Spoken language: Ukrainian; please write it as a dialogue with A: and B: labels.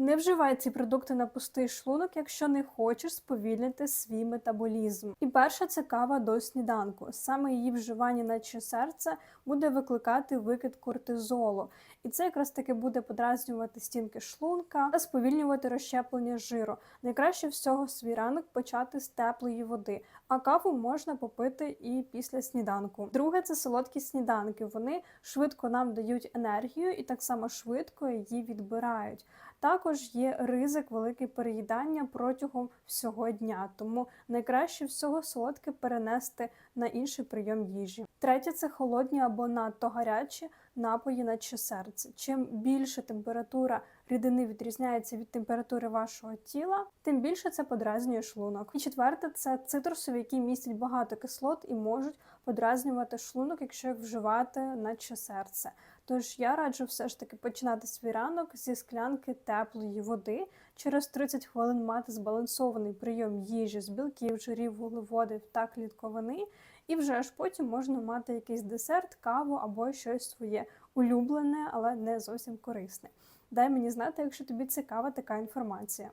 A: Не вживай ці продукти на пустий шлунок, якщо не хочеш сповільнити свій метаболізм. І перше це кава до сніданку. Саме її вживання, наче серце, буде викликати викид кортизолу. І це якраз таки буде подразнювати стінки шлунка та сповільнювати розщеплення жиру. Найкраще всього свій ранок почати з теплої води, а каву можна попити і після сніданку. Друге це солодкі сніданки. Вони швидко нам дають енергію і так само швидко її відбирають. Також є ризик великий переїдання протягом всього дня, тому найкраще всього солодке перенести на інший прийом їжі. Третє це холодні або надто гарячі напої, наче серце. Чим більше температура рідини відрізняється від температури вашого тіла, тим більше це подразнює шлунок. І четверте це цитрусові, які містять багато кислот і можуть подразнювати шлунок, якщо їх вживати наче серце. Тож я раджу все ж таки починати свій ранок зі склянки теплої води. Через 30 хвилин мати збалансований прийом їжі з білків, жирів, вуглеводів та клітковини. І вже ж потім можна мати якийсь десерт, каву або щось своє улюблене, але не зовсім корисне. Дай мені знати, якщо тобі цікава така інформація.